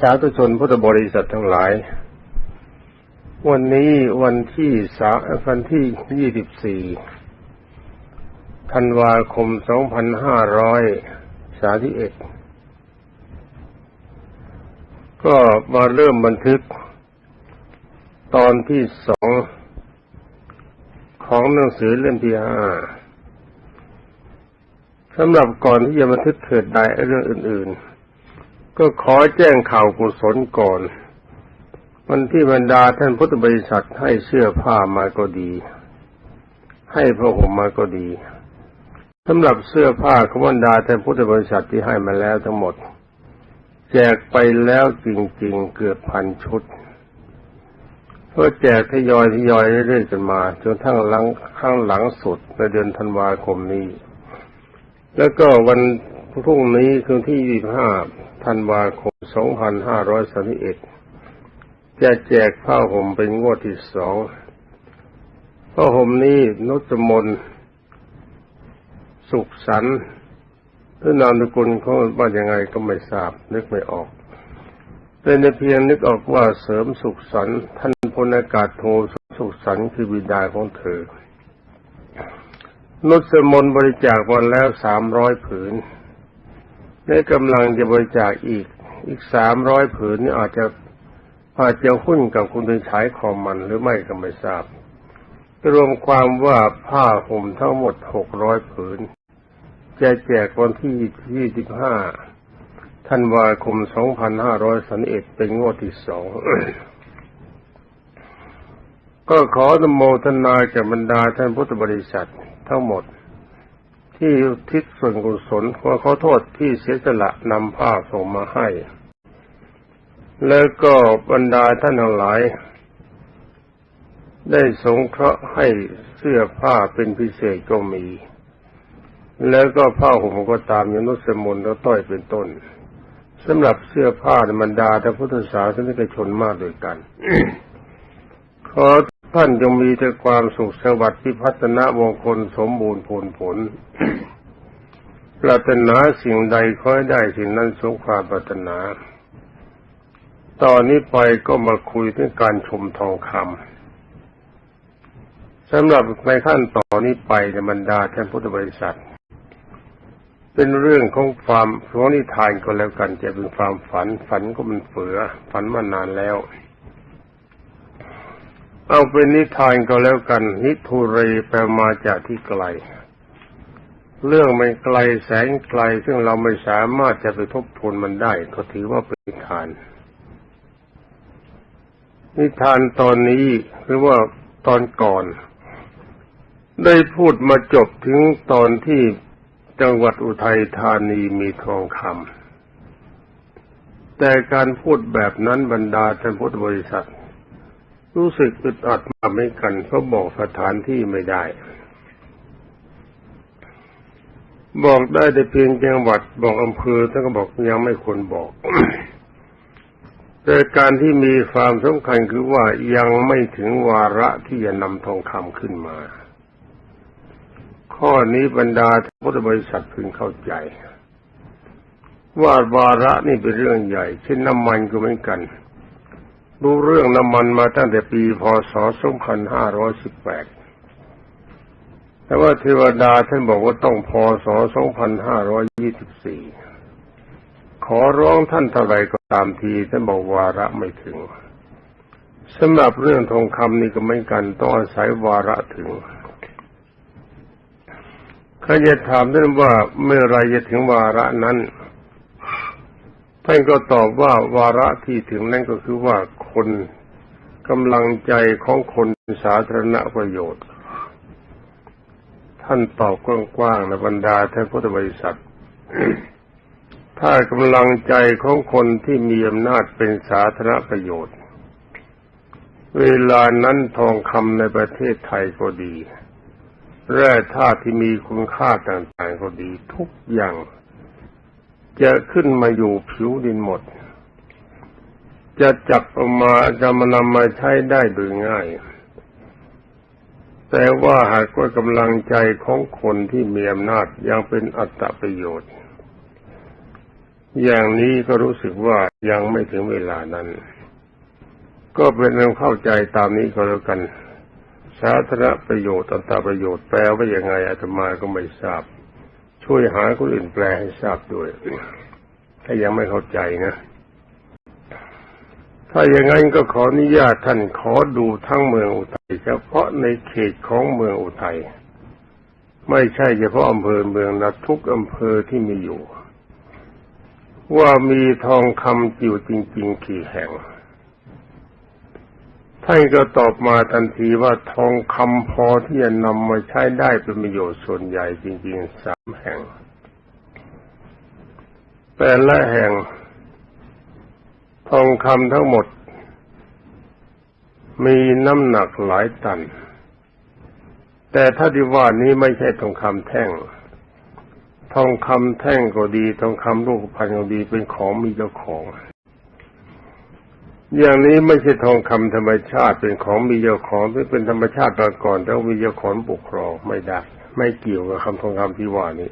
สาธุชนพุทธบริษัททั้งหลาย วันนี้วันที่สาวันที่ยี่สิบสี่ธันวาคมสองพันห้าร้อยสาที่เอ็ดก็มาเริ่มบันทึก ตอนที่สองของหนังสือเล่มที่ห้าสำหรับก่อนที่จะบันทึกเกิดใดเรื่องอื่น ๆ ก็ขอแจ้งข่าวกุศลก่อน วันที่บรรดาท่านพุทธบริษัทให้เสื้อผ้ามาก็ดี ให้พระห่มมาก็ดีสำหรับเสื้อผ้าของบรรดาท่านพุทธบริษัทที่ให้มาแล้วทั้งหมด แจกไปแล้วจริงๆเกือบพันชุดเพื่อแจกทยอยทยอยเรื่อยๆกันมาจนทั้งหลังข้างหลังสุดในเดือนธันวาคมนี้ แล้วก็วัน พรุ่งนี้คือที่ 25 ธันวาคม 2531 จะแจกผ้าห่มเป็นงวดที่สองผ้าห่มนี้นุตมนสุขสันต์หรือนามสกุลเขาว่ายังไงก็ไม่ทราบ นึกไม่ออกเป็นเพียงนึกออกว่าเสริมสุขสันต์ท่านพลอากาศโทสุขสันต์คือบิดาของเธอนุสมนบริจาควันแล้วสามร้อยผืน ในกำลังจะบริจาคอีก อีกสามร้อยผืนนี่อาจจะอาจจะหุ้นกับคุณเป็นฉายของมันหรือไม่ก็ไม่ทราบ รวมความว่าผ้าห่มทั้งหมดหกร้อยผืน จะแจกวันที่ยี่สิบห้าธันวาคมสองพันห้าร้อยสันเอ็ดเป็นงวดที่สองก็ขออนโมทนาแก่บรรดาท่านพุทธบริษัททั้งหมด ที่ทิศส่วนกุศลขอขอโทษที่เสียสละนำผ้าส่งมาให้ แล้วก็บรรดาท่านทั้งหลาย ได้สงเคราะห์ให้เสื้อผ้าเป็นพิเศษก็มี แล้วก็ผ้าห่มก็ตามยนุสมุนแล้วต้อยเป็นต้นสำหรับเสื้อผ้าบรรดาท่านพุทธศาสนิกชนมากด้วยกันขอ ท่านจงมีแต่ความสุขสวัสดิ์พิพัฒนามงคลสมบูรณ์ผลผล ปรารถนาสิ่งใดขอให้ได้สิ่งนั้นสมความปรารถนา ตอนนี้ไปก็มาคุยเรื่องการชมทองคำสำหรับในขั้นต่อนนี้ไปในบรรดาท่านพุทธบริษัท เป็นเรื่องของความของนิทานก็แล้วกันจะเป็นความฝันฝันก็มันเฟือฝันมานานแล้ว เอาเป็นนิทานก็แล้วกัน นิทุเรแปลมาจากที่ไกล เรื่องไม่ไกลแสนไกล ซึ่งเราไม่สามารถจะไปทบทวนมันได้ก็ถือว่าเป็นนิทาน นิทานตอนนี้หรือว่าตอนก่อน ได้พูดมาจบถึงตอนที่จังหวัดอุทัยธานีมีทองคำแต่การพูดแบบนั้นบรรดาท่านพุทธบริษัท รู้สึกอึดอัดมาไม่กันเพราะบอกสถานที่ไม่ได้ บอกได้แต่เพียงจังหวัดบอกอำเภอท่านก็บอกยังไม่ควรบอกแต่การที่มีความสำคัญคือว่ายังไม่ถึงวาระที่จะนำทองคำขึ้นมา ข้อนี้บรรดาพุทธบริษัทพึงเข้าใจ ว่าวาระนี่เป็นเรื่องใหญ่ เช่นน้ำมันก็เหมือนกัน รู้เรื่องน้ำมันมาตั้งแต่ปีพศ 2518 แต่ว่าเทวดาท่านบอกว่าต้องพศ 2524 ขอร้องท่านเท่าไรก็ตามทีท่านบอกวาระไม่ถึงสำหรับเรื่องทองคำนี่ก็ไม่กันต้องอาศัยวาระถึงเขาจะถามท่านว่าเมื่อไรจะถึงวาระนั้นท่านก็ตอบว่าวาระที่ถึงนั่นก็คือว่า คนกำลังใจของคนสาธารณประโยชน์ ท่านตอบกว้างๆในบรรดาท่านพุทธบริษัท ถ้ากำลังใจของคนที่มีอำนาจเป็นสาธารณประโยชน์ เวลานั้นทองคำในประเทศไทยก็ดี แร่ธาตุที่มีคุณค่าต่างๆก็ดี ทุกอย่าง จะขึ้นมาอยู่ผิวดินหมด จะจับออกมาจะมานำมาใช้ได้โดยง่าย แต่ว่าหากว่ากำลังใจของคนที่มีอำนาจยังเป็นอัตประโยชน์ อย่างนี้ก็รู้สึกว่ายังไม่ถึงเวลานั้น ก็เป็นเรื่องเข้าใจตามนี้ก็แล้วกัน สาธารณประโยชน์อันตประโยชน์แปลว่าอย่างไงอาตมาก็ไม่ทราบ ช่วยหาคนอื่นแปลให้ทราบด้วย ถ้ายังไม่เข้าใจนะ ถ้าอย่างนั้นก็ขออนุญาตท่านขอดูทั้งเมืองอุทัยเฉพาะในเขตของเมืองอุทัยไม่ใช่เฉพาะอำเภอเมืองนะทุกอำเภอที่มีอยู่ ว่ามีทองคำอยู่จริง ๆ กี่แห่งท่านก็ตอบมาทันทีว่าทองคำพอที่จะนำมาใช้ได้เป็นประโยชน์ส่วนใหญ่จริง ๆ สามแห่งแต่ละแห่ง ทองคำทั้งหมด มีน้ำหนักหลายตัน แต่ถ้าที่ว่านี้ไม่ใช่ทองคำแท่ง ทองคำแท่งก็ดี ทองคำลูกพันก็ดีเป็นของมีเจ้าของ อย่างนี้ไม่ใช่ทองคำธรรมชาติเป็นของมีเจ้าของที่เป็นธรรมชาติมาก่อนแล้วมีเจ้าของปกครองไม่ได้ ไม่เกี่ยวกับคำทองคำที่ว่านี้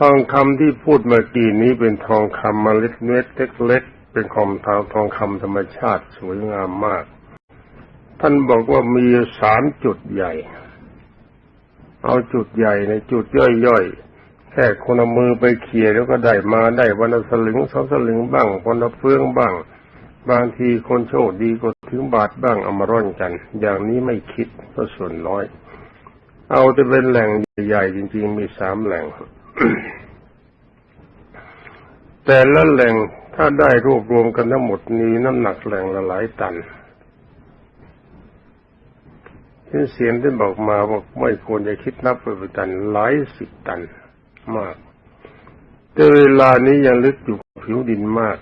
ทองคำที่พูดเมื่อกี้นี้เป็นทองคำเมล็ดเม็ดเล็กๆเป็นของทางทองคำธรรมชาติสวยงามมาก ท่านบอกว่ามีสามจุดใหญ่ เอาจุดใหญ่ในจุดย่อยๆแค่คนเอามือไปเขี่ยแล้วก็ได้มาได้วันละสลึงสองสลึงบ้างวันละเฟืองบ้าง บางทีคนโชคดีก็ถึงบาทบ้างเอามาร่อนกัน อย่างนี้ไม่คิดก็ส่วนน้อย เอาแต่เป็นแหล่งใหญ่ๆจริง ๆ มีสามแหล่ง แต่ละแหล่งถ้าได้รวบรวมกันทั้งหมดมีน้ำหนักแหล่งละหลายตันที่เสียงที่บอกมาบอกไม่ควรจะคิดนับไปเป็นตันหลายสิบตันมาก แต่เวลานี้ยังลึกอยู่ผิวดินมาก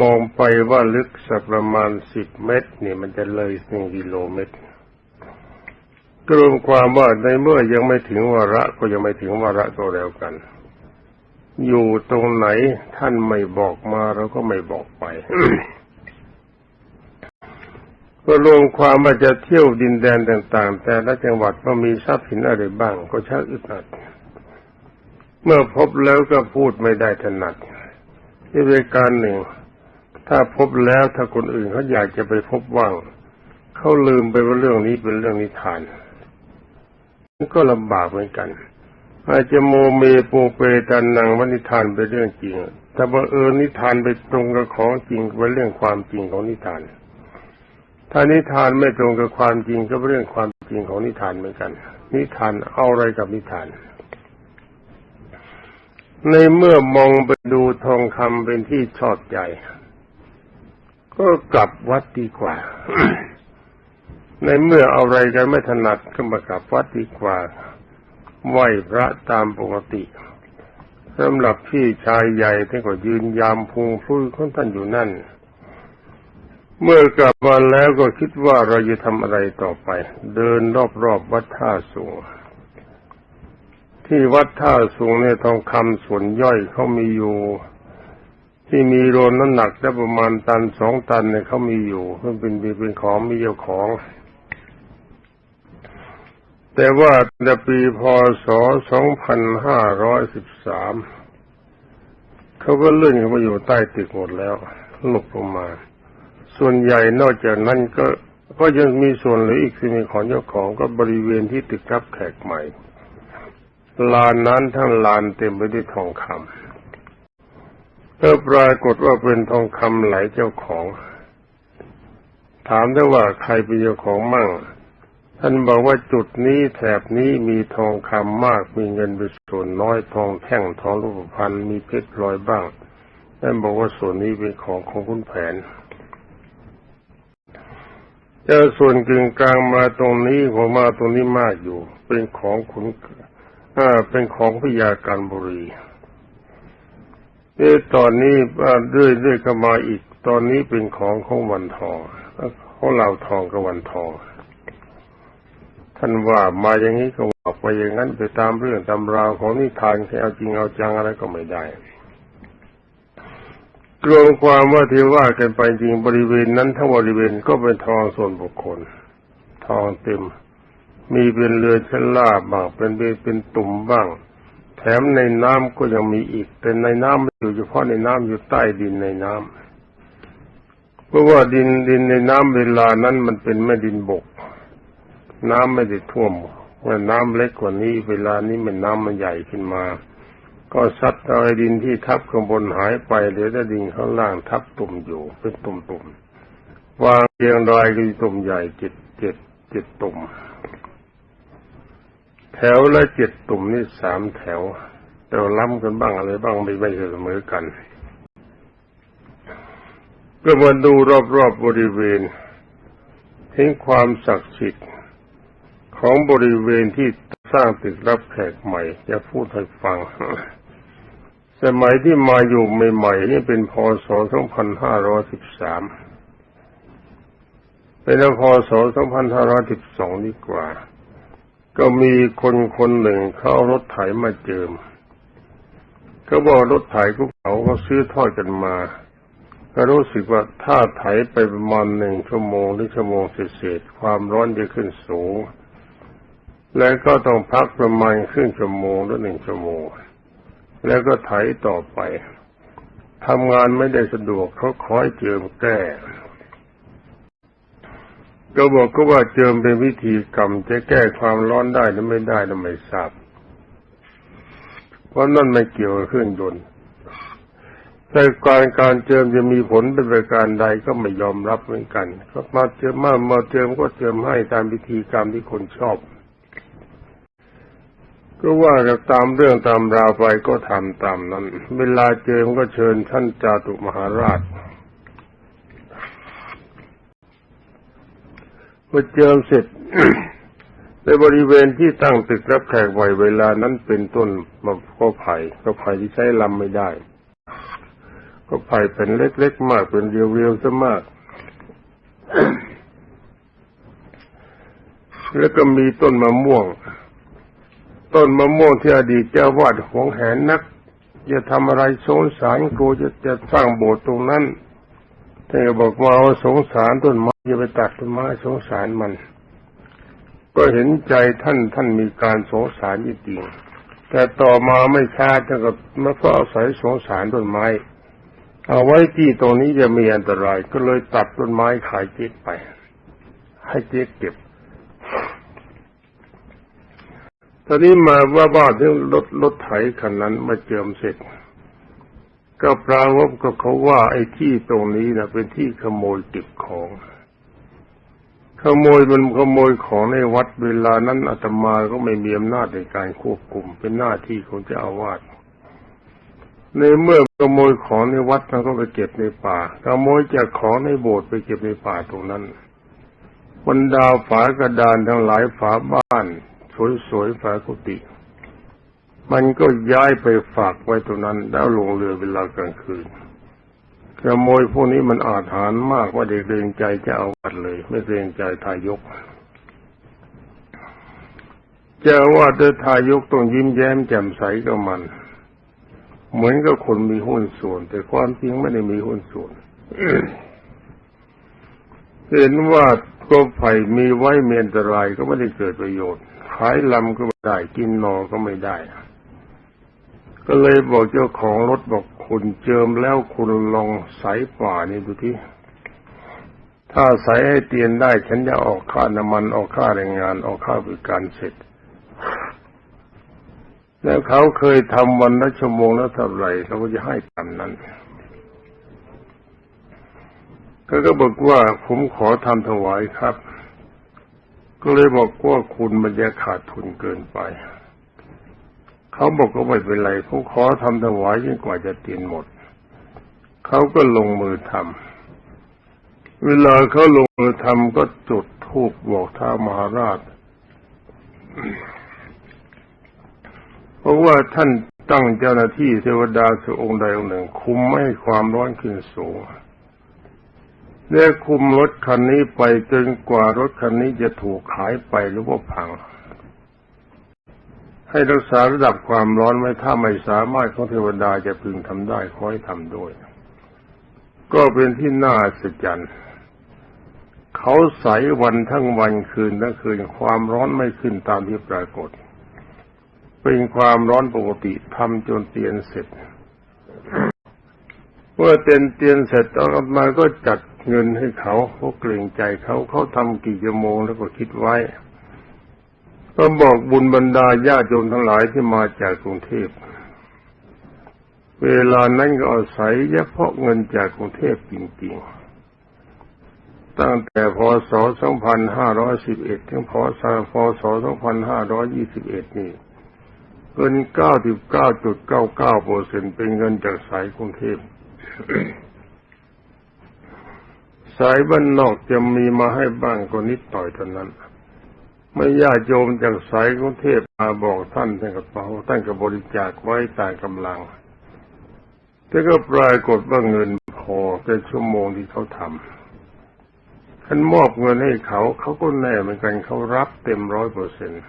มองไปว่าลึกสักประมาณสิบเมตร เนี่ยมันจะเลยหนึ่งกิโลเมตร กรวมความว่าในเมื่อยังไม่ถึงวาระก็ยังไม่ถึงวาระก็แล้วกัน อยู่ตรงไหนท่านไม่บอกมาเราก็ไม่บอกไปก็รวมความว่าจะเที่ยวดินแดนต่าง ๆ แต่ละจังหวัดว่ามีทรัพย์สินอะไรบ้าง ก็ชักอึดอัดเมื่อพบแล้วก็พูดไม่ได้ถนัดที่เป็นการหนึ่ง ถ้าพบแล้วถ้าคนอื่นเขาอยากจะไปพบว่างเขาลืมไปว่าเรื่องนี้เป็นเรื่องนิทาน ก็ลำบากเหมือนกันอาจจะโมเมปูเปตันนังว่านิทานเป็นเรื่องจริง แต่บังเอิญนิทานไปตรงกับของจริงเป็นเรื่องความจริงของนิทาน ถ้านิทานไม่ตรงกับความจริงก็เป็นเรื่องความจริงของนิทานเหมือนกัน นิทานเอาอะไรกับนิทาน ในเมื่อมองไปดูทองคำเป็นที่ชอบใจ ก็กลับวัดดีกว่า ในเมื่อเอาอะไรกันไม่ถนัดก็มากลับวัดดีกว่าไหวพระตามปกติสำหรับพี่ชายใหญ่ท่านก็ยืนยามพุงพุ้ยของท่านอยู่นั่น เมื่อกลับมาแล้วก็คิดว่าเราจะทำอะไรต่อไป เดินรอบๆวัดท่าสูง ที่วัดท่าสูงเนี่ยทองคำส่วนย่อยเขามีอยู่ ที่มีโรนน้ำหนักได้ประมาณตันสองตันเนี่ยเขามีอยู่เพื่อเป็นเป็นของมีเจ้าของ แต่ว่าในปีพศ 2513 เขาก็เลื่อนเข้ามาอยู่ใต้ตึกหมดแล้วหลบลงมา ส่วนใหญ่นอกจากนั้นก็ก็ยังมีส่วนเหลืออีกที่มีของเจ้าของก็บริเวณที่ตึกรับแขกใหม่ ลานนั้นทั้งลานเต็มไปด้วยทองคำก็ปรากฏว่าเป็นทองคำไหลเจ้าของ ถามได้ว่าใครเป็นเจ้าของมั่ง ท่านบอกว่าจุดนี้แถบนี้มีทองคำมากมีเงินเป็นส่วนน้อยทองแท่งทองรูปพรรณมีเพชรลอยบ้างท่านบอกว่าส่วนนี้เป็นของของคุณแผนเจ้าส่วนกึ่งกลางมาตรงนี้ผมมาตรงนี้มากอยู่ เป็นของขุนอ่าเป็นของพญาการบุรีเอ้ตอนนี้เรื่อยเรื่อยเข้ามาอีก ตอนนี้เป็นของของวันทองของเราทองกับวันทอง ท่านว่ามาอย่างนี้ก็บอกไปอย่างนั้นไปตามเรื่องตำราวของนิทานแค่เอาจริงเอาจังอะไรก็ไม่ได้รวมความว่าที่ว่ากันไปจริงบริเวณนั้นทั้งบริเวณก็เป็นทองส่วนบุคคล ทองเต็ม มีเป็นเรือชั้นลาบ้างเป็นเป็นตุ่มบ้าง แถมในน้ำก็ยังมีอีกแต่ในน้ำไม่อยู่เฉพาะในน้ำอยู่ใต้ดินในน้ำเพราะว่าดินดินในน้ำเวลานั้นมันเป็นแม่ดินบก น้ำไม่ได้ท่วมว่าน้ำเล็กกว่านี้ เวลานี้มันน้ำมันใหญ่ขึ้นมา ก็ซัดเอาไอ้ดินที่ทับข้างบนหายไปเหลือแต่ดินข้างล่างทับตุ่มอยู่เป็นตุ่มๆวางเรียงรายกันตุ่มใหญ่เจ็ดเจ็ดเจ็ดตุ่ม แถวละเจ็ดตุ่มนี่สามแถวแต่ล้ำกันบ้างอะไรบ้างไม่ไม่เสมอกันก็มาดูรอบๆบบริเวณเห็นความศักดิ์สิทธิ์ ของบริเวณที่สร้างตึกรับแขกใหม่ จะพูดให้ฟัง สมัยที่มาอยู่ใหม่ๆนี่เป็นพศ 2513 เป็นพศ 2512 ดีกว่า ก็มีคนคนหนึ่งเขาเอารถไถมาเจิมก็บอกรถไถกุ๊กเขาเขาซื้อทอดกันมา ก็รู้สึกว่าถ้าไถไปประมาณหนึ่งชั่วโมงหรือชั่วโมงเศษๆความร้อนจะขึ้นสูง แล้วก็ต้องพักประมาณครึ่งชั่วโมงหรือหนึ่งชั่วโมง แล้วก็ไถต่อไปทำงานไม่ได้สะดวกเขาคอยเจิมแก้ก็บอกก็ว่าเจิมเป็นวิธีกรรมจะแก้ความร้อนได้หรือไม่ได้เราไม่ทราบเพราะนั่นไม่เกี่ยวกับเครื่องยนต์แต่การการเจิมจะมีผลเป็นประการใดก็ไม่ยอมรับเหมือนกันก็มาเจิมมามาเจิมก็เจิมให้ตามวิธีกรรมที่คนชอบ ก็ว่ากันตามเรื่องตามราวไปก็ทำตามนั้น เวลาเจิมก็เชิญท่านจาตุมหาราชเมื่อเจิมเสร็จ ในบริเวณที่ตั้งตึกรับแขกไว้เวลานั้นเป็นต้นมะก็ไผ่ก็ไผ่ที่ใช้ลำไม่ได้ ก็ไผ่เป็นเล็กๆมากเป็นเรียวๆซะมากแล้วก็มีต้นมะม่วง ต้นมะม่วงที่อดีตเจ้าวาดหวงแหนนัก จะทำอะไรสงสารกูจะจะสร้างโบสถ์ตรงนั้นท่านก็บอกว่าเอาสงสารต้นไม้อย่าไปตัดต้นไม้สงสารมัน ก็เห็นใจท่านท่านมีการสงสารจริงๆแต่ต่อมาไม่ช้าท่านก็มาเพราะอาศัยสงสารต้นไม้ เอาไว้ที่ตรงนี้จะมีอันตราย ก็เลยตัดต้นไม้ขายเจ๊กไป ให้เจ๊กเก็บ ตอนนี้มาว่าบ้านที่รถรถไถคันนั้นมาเจิมเสร็จ ก็ปรากฏก็เขาว่าไอ้ที่ตรงนี้นะเป็นที่ขโมยเก็บของ ขโมยมันขโมยของในวัดเวลานั้นอาตมาก็ไม่มีอำนาจในการควบคุม เป็นหน้าที่ของเจ้าอาวาสในเมื่อขโมยของในวัดมันก็ไปเก็บในป่าขโมยจากของในโบสถ์ไปเก็บในป่าตรงนั้นบรรดาฝากระดานทั้งหลายฝาบ้าน สวยๆฝากุฏิมันก็ย้ายไปฝากไว้ตรงนั้น แล้วลงเรือเวลากลางคืนขโมยพวกนี้มันอาถรรพ์มากว่าเด็กเรงใจจะเอาวัดเลย ไม่เกรงใจทายกเจ้าว่าเดินทายกต้องยิ้มแย้มแจ่มใสกับมัน เหมือนกับคนมีหุ้นส่วน แต่ความจริงไม่ได้มีหุ้นส่วนเห็นว่าก็ไผ่มีไว้เมียนตรายก็ไม่ได้เกิดประโยชน์ ขายลำก็ไม่ได้ กินนอก็ไม่ได้ ก็เลยบอกเจ้าของรถบอกคุณเจิมแล้วคุณลองใสป่านี่ดูที่ถ้าใสให้เตียนได้ ฉันจะออกค่าน้ำมันออกค่าแรงงานออกค่าบริการเสร็จ แล้วเขาเคยทำวันละชั่วโมงละเท่าไหร่เขาก็จะให้ตามนั้นก็ก็บอกว่าผมขอทำถวายครับ ก็เลยบอกว่าคุณมันจะขาดทุนเกินไป เขาบอกก็ไม่เป็นไรผมขอทำถวายจนกว่าจะเตียนหมด เขาก็ลงมือทำเวลาเขาลงมือทำก็จุดธูปบอกท้ามหาราชเพราะว่าท่านตั้งเจ้าหน้าที่เทวดาสุองค์ใดองค์หนึ่ง คุมไม่ให้ความร้อนขึ้นสูง ได้คุมรถคันนี้ไปจนกว่ารถคันนี้จะถูกขายไปหรือว่าพัง ให้รักษาระดับความร้อนไว้ถ้าไม่สามารถของเทวดาจะพึงทำได้ขอให้ทำด้วย ก็เป็นที่น่าอัศจรรย์เขาใสวันทั้งวันคืนทั้งคืนความร้อนไม่ขึ้นตามที่ปรากฏ เป็นความร้อนปกติทำจนเตียนเสร็จ เมื่อเตียนเตียนเสร็จตอนมาก็จัดเงินให้เขาเขาเกรงใจเขาเขาทำกี่ชั่วโมงแล้วก็คิดไว้ก็บอกบุญบรรดาญาติโยมทั้งหลายที่มาจากกรุงเทพ เวลานั้นก็อาศัยเฉพาะเงินจากกรุงเทพจริงๆ ตั้งแต่พศ 2511 ถึงพศพศ2521 นี่เงิน 99.99เปอร์เซ็นเป็นเงินจากสายกรุงเทพ สายบ้านนอกจะมีมาให้บ้างก็นิดหน่อยเท่านั้นไม่ญาติโยมจากสายกรุงเทพมาบอกท่านท่านก็เป่าท่านก็บริจาคไว้ตามกำลัง แต่ก็ปรากฏว่าเงินพอแต่ชั่วโมงที่เขาทำท่านมอบเงินให้เขาเขาก็แน่เหมือนกันเขารับเต็มร้อยเปอร์เซ็นต์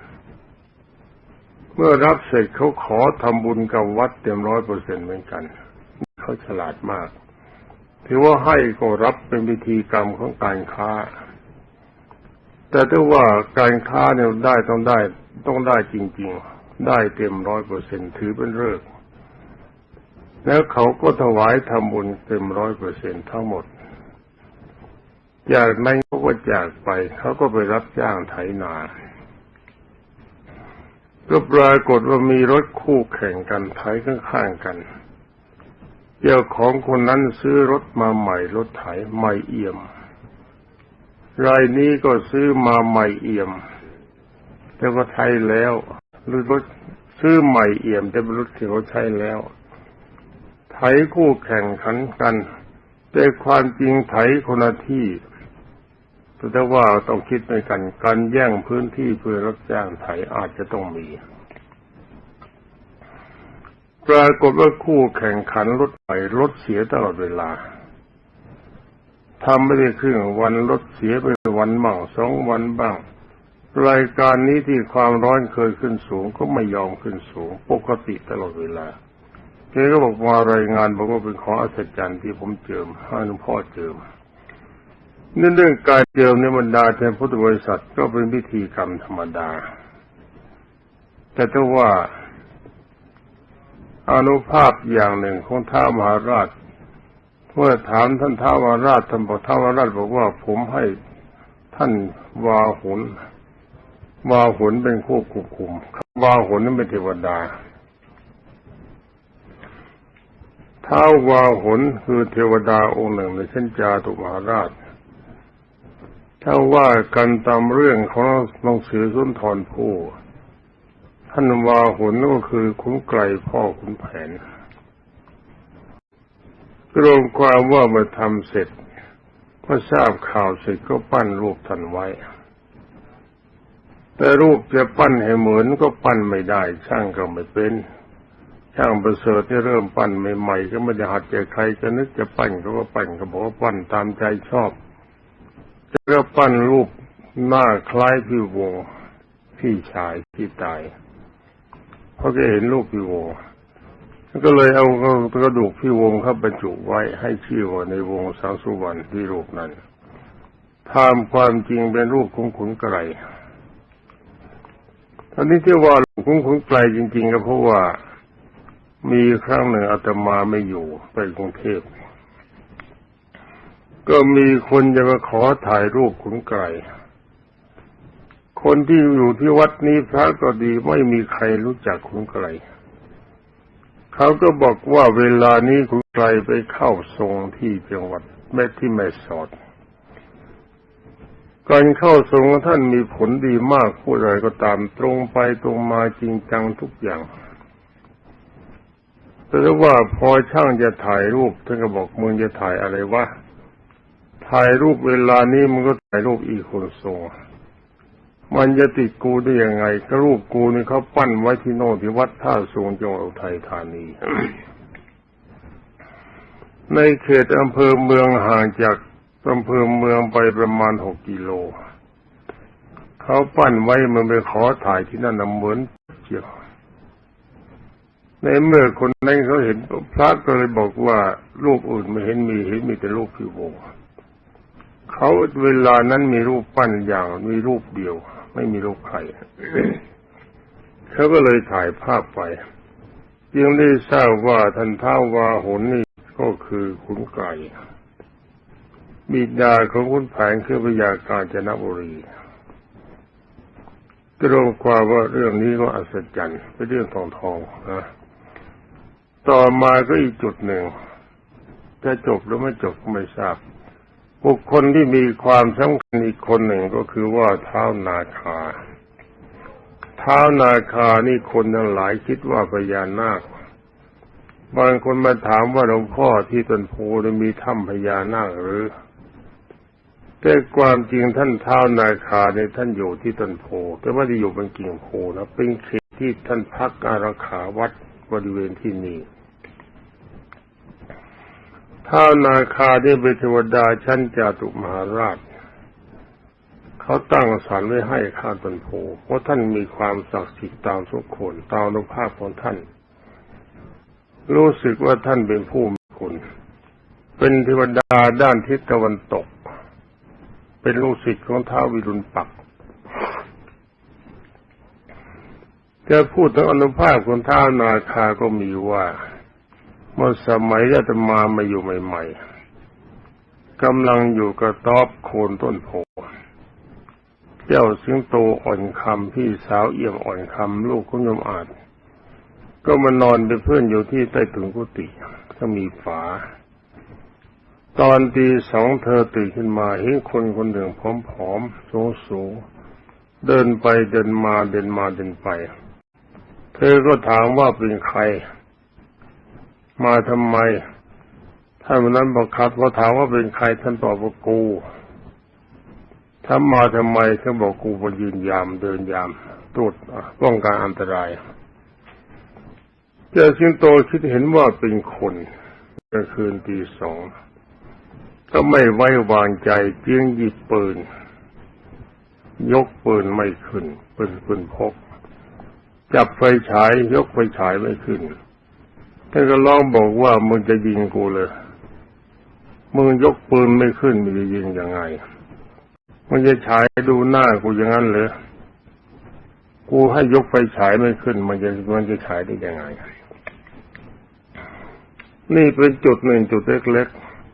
เมื่อรับเสร็จเขาขอทำบุญกับวัดเต็มร้อยเปอร์เซ็นต์เหมือนกันเเขาฉลาดมาก ถือว่าให้ก็รับเป็นวิธีกรรมของการค้า แต่ถ้าว่าการค้าเนี่ยได้ต้องได้ต้องได้จริง ๆ ได้เต็มร้อยเปอร์เซ็นถือเป็นเลิกแล้วเขาก็ถวายทำบุญเต็มร้อยเปอร์เซ็นทั้งหมด จากนั้นเขาก็จากไป เขาก็ไปรับจ้างไถนา ก็ปรากฏว่ามีรถคู่แข่งกันไถข้างๆกัน เจ้าของคนนั้นซื้อรถมาใหม่รถไถใหม่เอี่ยม รายนี้ก็ซื้อมาใหม่เอี่ยม แต่ว่าไทยแล้วหรือรถซื้อใหม่เอี่ยม แต่เป็นรถที่เขาใช้แล้ว ไถคู่แข่งขันกัน แต่ความจริงไถคนละที่แต่ว่าต้องคิดในกันการแย่งพื้นที่เพื่อรับจ้างไถอาจจะต้องมี ปรากฏว่าคู่แข่งขันรถไปรถเสียตลอดเวลาทำไม่ได้ครึ่งวันรถเสียไปวันบ้างสองวันบ้าง รายการนี้ที่ความร้อนเคยขึ้นสูงก็ไม่ยอมขึ้นสูง ปกติตลอดเวลาแกก็บอกมารายงานบอกว่าเป็นของอัศจรรย์ที่ผมเจิมให้หลวงพ่อเจิมนี่องเรื่องการเจิมในบรรดาแทนพุทธบริษัทก็เป็นพิธีกรรมธรรมดา แต่ถ้าว่า อนุภาพอย่างหนึ่งของท้ามหาราชเมื่อถามท่านท้าวาราชท่านบอกท้าวาราชบอกว่าผมให้ท่านวาหุนวาหุนเป็นผู้ควบคุมวาหุนนั้นเป็นเทวดาท้าววาหุนคือเทวดาองค์หนึ่งในเช่นจาตุมหาราชถ้าว่ากันตามเรื่องของหนังสือสุนทรภู่ ท่านวาหุนก็คือขุนไกรพ่อขุนแผนรวมความว่ามื่อทำเสร็จเมื่อทราบข่าวเสร็จก็ปั้นรูปท่านไว้ แต่รูปจะปั้นให้เหมือนก็ปั้นไม่ได้ช่างก็ไม่เป็น ช่างประเสริฐที่เริ่มปั้นใหม่ๆก็ไม่ได้หัดใจใครจะนึกจะปั้นเขาก็ปั้นเขาบอกว่าปั้นตามใจชอบจะก็ปั้นรูปหน้าคล้ายพี่วงพี่ชายที่ตาย เพราะแกเห็นรูปพี่วงก็เลยเอากระดูกพี่วงเข้าบรรจุไว้ให้ชื่อว่าในวงสังสุวรรณที่รูปนั้นทำความจริงเป็นรูปของขุนไกรตอนนี้ที่ว่าขุนขุนไกรจริง ๆ ก็เพราะว่ามีครั้งหนึ่งอาตมาไม่อยู่ไปกรุงเทพ ก็มีคนจะมาขอถ่ายรูปขุนไกร คนที่อยู่ที่วัดนี้พระก็ดีไม่มีใครรู้จักขุนไกรเขาก็บอกว่าเวลานี้คุณไกลไปเข้าทรงที่จังหวัดแม่ที่แม่สอด การเข้าทรงท่านมีผลดีมากผู้ใดก็ตามตรงไปตรงมาจริงจังทุกอย่างแต่ว่าพอช่างจะถ่ายรูปท่านก็บอกมึงจะถ่ายอะไรวะถ่ายรูปเวลานี้มึงก็ถ่ายรูปอีกคนทรง มันจะติดกูได้ยังไง ก็รูปกูนี่เขาปั้นไว้ที่โน่นที่วัดท่าสูงจังหวัดอุทัยธานี ในเขตอำเภอเมืองห่างจากอำเภอเมืองไปประมาณหกกิโล เขาปั้นไว้มันไปขอถ่ายที่นั่นนเหมือนเจียวในเมื่อคนนั้นเขาเห็นพระก็เลยบอกว่ารูปอื่นไม่เห็นมีเห็นมีแต่รูปพี่วงเขาเวลานั้นมีรูปปั้นอย่างมีรูปเดียว ไม่มีรูปใครเขาก็เลยถ่ายภาพไปจึงได้ทราบว่าท่านท้าววาหนนี่ก็คือขุนไก่บิดาของขุนแผนคือพยากาญจนบุรีก็รวมความว่าเรื่องนี้ก็อัศจรรย์เป็นเรื่องทองทองนะต่อมาก็อีกจุดหนึ่งจะจบหรือไม่จบก็ไม่ทราบ บุคคลที่มีความสำคัญอีกคนหนึ่งก็คือว่าเท้านาคา เท้านาคานี่คนทั้งหลายคิดว่าพญานาค บางคนมาถามว่าหลวงพ่อที่ต้นโพได้มีถ้ำพญานาคหรือแต่ความจริงท่านเท้านาคาในท่านอยู่ที่ต้นโพแต่ว่าที่อยู่บนกิ่งโพนะเป็นเขตที่ท่านพักอารักขาวัดบริเวณที่นี่ ท้าวนาคาได้เป็นเทวดาชั้นจาตุมหาราช เขาตั้งศาลไว้ให้ข้าตนโพเพราะท่านมีความศักดิ์สิทธิ์ตามสมควรตามอนุภาพของท่าน รู้สึกว่าท่านเป็นผู้มีคุณ เป็นเทวดาด้านทิศตะวันตก เป็นลูกศิษย์ของท้าววิรุณปักจะพูดถึงอนุภาพของท้าวนาคาก็มีว่า เมื่อสมัยอาตมามาอยู่ใหม่ๆกำลังอยู่กระต๊อบโคนต้นโพเจ้าสิงโตอ่อนคำพี่สาวเอี่ยมอ่อนคำลูกคุณยมอาจ ก็มานอนเป็นเพื่อนอยู่ที่ใต้ถุนกุฏิก็มีฝา ตอนตีสองเธอตื่นขึ้นมาเห็นคนคนหนึ่งผอมๆสูงสูงๆเดินไปเดินมาเดินมาเดินไป เธอก็ถามว่าเป็นใคร มาทำไมท่านวันนั้นบอกครับเขาถามว่าเป็นใครท่านตอบว่ากูถ้ามาทำไมเขาบอกกูมายืนยามเดินยามตรวจป้องกันอันตรายเจ้าสิงโตคิดเห็นว่าเป็นคนกลางคืนตีสองก็ไม่ไว้วางใจจึงหยิบปืน ยกปืนไม่ขึ้นปืนปืนพก จับไฟฉายยกไฟฉายไม่ขึ้น ท่านก็ร้องบอกว่ามึงจะยิงกูเลย มึงยกปืนไม่ขึ้นมึงจะยิงยังไง มึงจะฉายดูหน้ากูอย่างนั้นเหรอ กูให้ยกไฟฉายไม่ขึ้น มันจะมันจะฉายได้ยังไง นี่เป็นจุดหนึ่งจุดเล็ก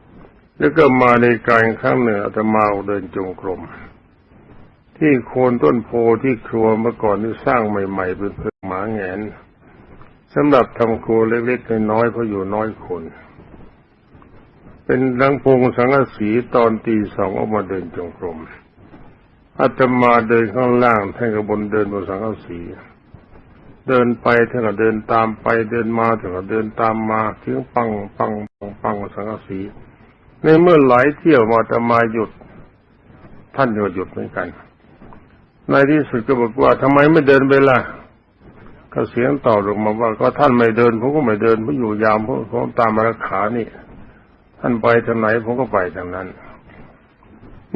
ๆ แล้วก็มาในการครั้งหนึ่งอาตมาเดินจงกรม ที่โคนต้นโพที่ครัวเมื่อก่อนที่สร้างใหม่ ๆ เป็นเพิงหมาแงน สำหรับทำครัวเล็กๆน้อยๆเพราะอยู่น้อยคน เป็นลังพงสังกะสีตอนตีสองออกมาเดินจงกรมอาตมาเดินข้างล่างท่านก็บนเดินบนสังกะสีเดินไปท่านก็เดินตามไปเดินมาท่านก็เดินตามมาถึงปังปังปังปังสังกะสีในเมื่อหลายเที่ยวมาอาตมาหยุด ท่านก็หยุดเหมือนกันในที่สุดก็บอกว่าทำไมไม่เดินไปล่ะ ก็เสียงตอบลงมาว่าก็ท่านไม่เดินผมก็ไม่เดินผมอยู่ยามผมผมตามมารักขานี่ ท่านไปทางไหนผมก็ไปทางนั้น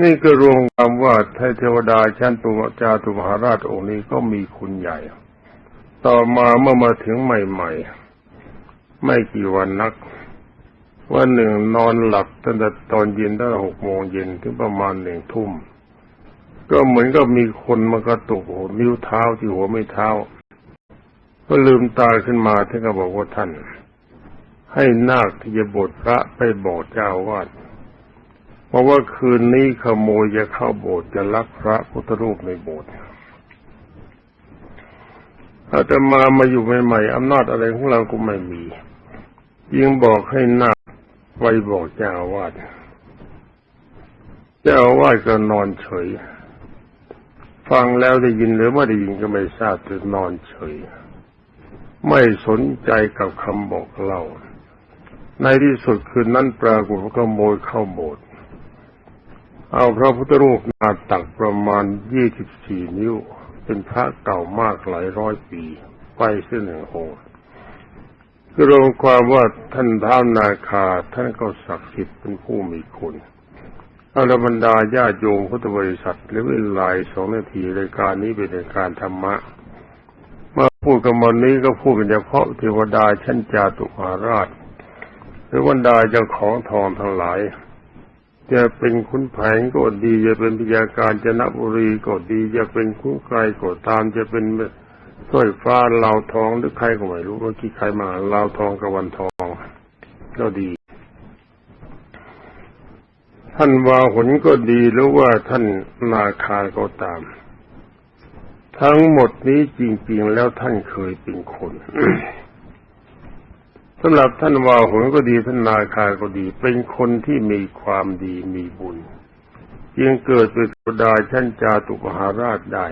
นี่ก็รวมความว่าไทเทวดาชั้นตุจาตุมหาราชองค์นี้ก็มีคุณใหญ่ ต่อมาเมื่อมาถึงใหม่ๆ ไม่กี่วันนักวันหนึ่งนอนหลับตั้งแต่ตอนเย็นตั้งแต่หกโมงเย็นถึงประมาณหนึ่งทุ่ม ก็เหมือนกับมีคนมากระตุกหัวนิ้วเท้าที่หัวไม่เท้า ก็ลืมตาขึ้นมาท่านก็บอกว่าท่าน ให้นาคที่จะบวชพระไปบอกเจ้าวาดเพราะว่าคืนนี้ขโมยจะเข้าโบสถ์จะลักพระพุทธรูปในโบสถ์อาตมามาอยู่ใหม่ๆอำนาจอะไรของเราก็ไม่มียิงบอกให้นาคไปบอกเจ้าวาดเจ้าอาวาดก็นอนเฉย ฟังแล้วได้ยินหรือไม่ได้ยินก็ไม่ทราบแต่นอนเฉย ไม่สนใจกับคำบอกเล่า ในที่สุดคืนนั้นปรากฏว่าขโมยเข้าโบสถ์เอาพระพุทธรูปหนาตักประมาณยี่สิบสี่นิ้ว เป็นพระเก่ามากหลายร้อยปี ไปเส้นหนึ่งองค์คือรวมความว่าท่านท้าวนาคาท่านก็ศักดิ์สิทธิ์เป็นผู้มีคุณอรบรรดาญาโยมพุทธบริษัทหรือเวลาสองนาทีรายการนี้เป็นรายการธรรมะ มาพูดกันวันนี้ก็พูดเป็นเฉพาะเทวดาชั้นจาตุมาราช หรือบรรดาเจ้าของทองทั้งหลาย จะเป็นคุณแผนก็ดี จะเป็นพยาการจนบุรีก็ดี จะเป็นคุณไกลก็ตาม จะเป็นสร้อยฟ้าลาวทองหรือใครก็ไม่รู้เมื่อกี้ใครมาลาวทองกับวันทองก็ดี ท่านวาหนก็ดีหรือว่าท่านนาคาก็ตาม ทั้งหมดนี้จริง ๆ แล้วท่านเคยเป็นคนสำหรับท่านวาหุนก็ดีท่านนาคาก็ดี เป็นคนที่มีความดีมีบุญจึงเกิดเป็นเทวดาชั้นจาตุมหาราชได้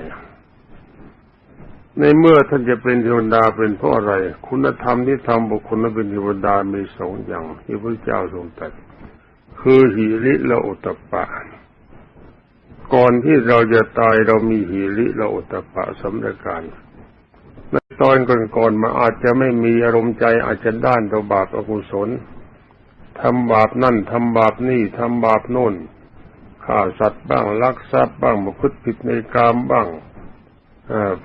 ในเมื่อท่านจะเป็นเทวดาเป็นเพราะอะไร คุณธรรมที่ทำบุคคลนั้นเป็นเทวดามีสองอย่างที่พระเจ้าทรงตรัสคือหิริและโอตตปปะ ก่อนที่เราจะตายเรามีหิริและโอตตปะสำเร็จการในตอนก่อนๆมาอาจจะไม่มีอารมณ์ใจอาจจะด้านต่อบาปอกุศลทำบาปนั่นทำบาปนี่ทำบาปโน่นฆ่าสัตว์บ้างลักทรัพย์บ้างประพฤติผิดในกามบ้าง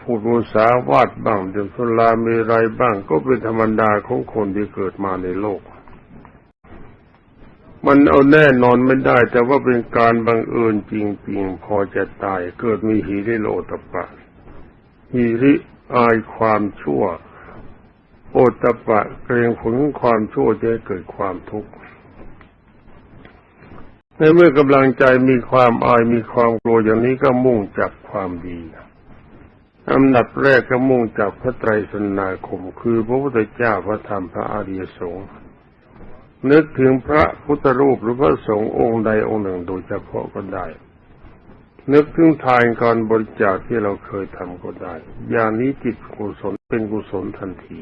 พูดมุสาวาทบ้างเดื่มสุรามีไรบ้างก็เป็นธรรมดาของคนที่เกิดมาในโลก มันเอาแน่นอนไม่ได้ แต่ว่าเป็นการบังเอิญจริง ๆ พอจะตายเกิดมีหิริโลตปะหิริอายความชั่ว โอตปะเกรงผลความชั่วจะเกิดความทุกข์ในเมื่อกำลังใจมีความอายมีความกลัวอย่างนี้ก็มุ่งจับความดีอันดับแรกก็มุ่งจับพระไตรสนาคม คือพระพุทธเจ้าพระธรรมพระอริยสงฆ์ นึกถึงพระพุทธรูปหรือพระสงฆ์องค์ใดองค์หนึ่งโดยเฉพาะก็ได้ นึกถึงทานการบริจาคที่เราเคยทำก็ได้ อย่างนี้จิตกุศลเป็นกุศลทันที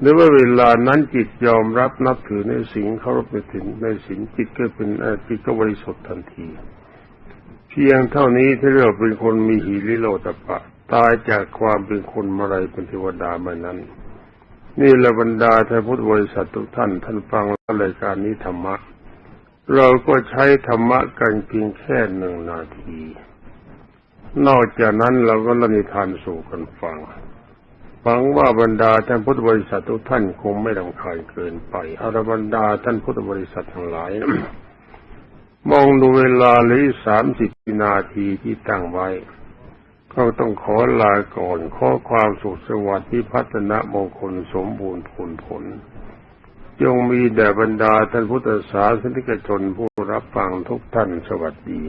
หรือว่าเวลานั้นจิตยอมรับนับถือในสิ่งเขารพไปถึงในสิ่งจิตก็เป็นจิตก็บริสุทธิ์ทันที เพียงเท่านี้ที่เราเป็นคนมีหิริโลตปะ ตายจากความเป็นคนมาไรเป็นเทวดามานั้น นี่ละบรรดาท่านพุทธบริษัททุกท่าน ท่านฟังรายการนี้ธรรมะ เราก็ใช้ธรรมะกันเพียงแค่หนึ่งนาที นอกจากนั้นเราก็ละนิทานสู่กันฟังหวังว่าบรรดาท่านพุทธบริษัททุกท่านคงไม่รำคาญเกินไปอารบรรดาท่านพุทธบริษัททั้งหลาย มองดูเวลาเหลือสามสิบนาทีที่ตั้งไว้ ก็ต้องขอลาก่อนขอความสุขสวัสดิ์ที่พัฒนามงคลสมบูรณ์ผลผลจงมีแด่บรรดาท่านพุทธศาสนิกชนผู้รับฟังทุกท่านสวัสดี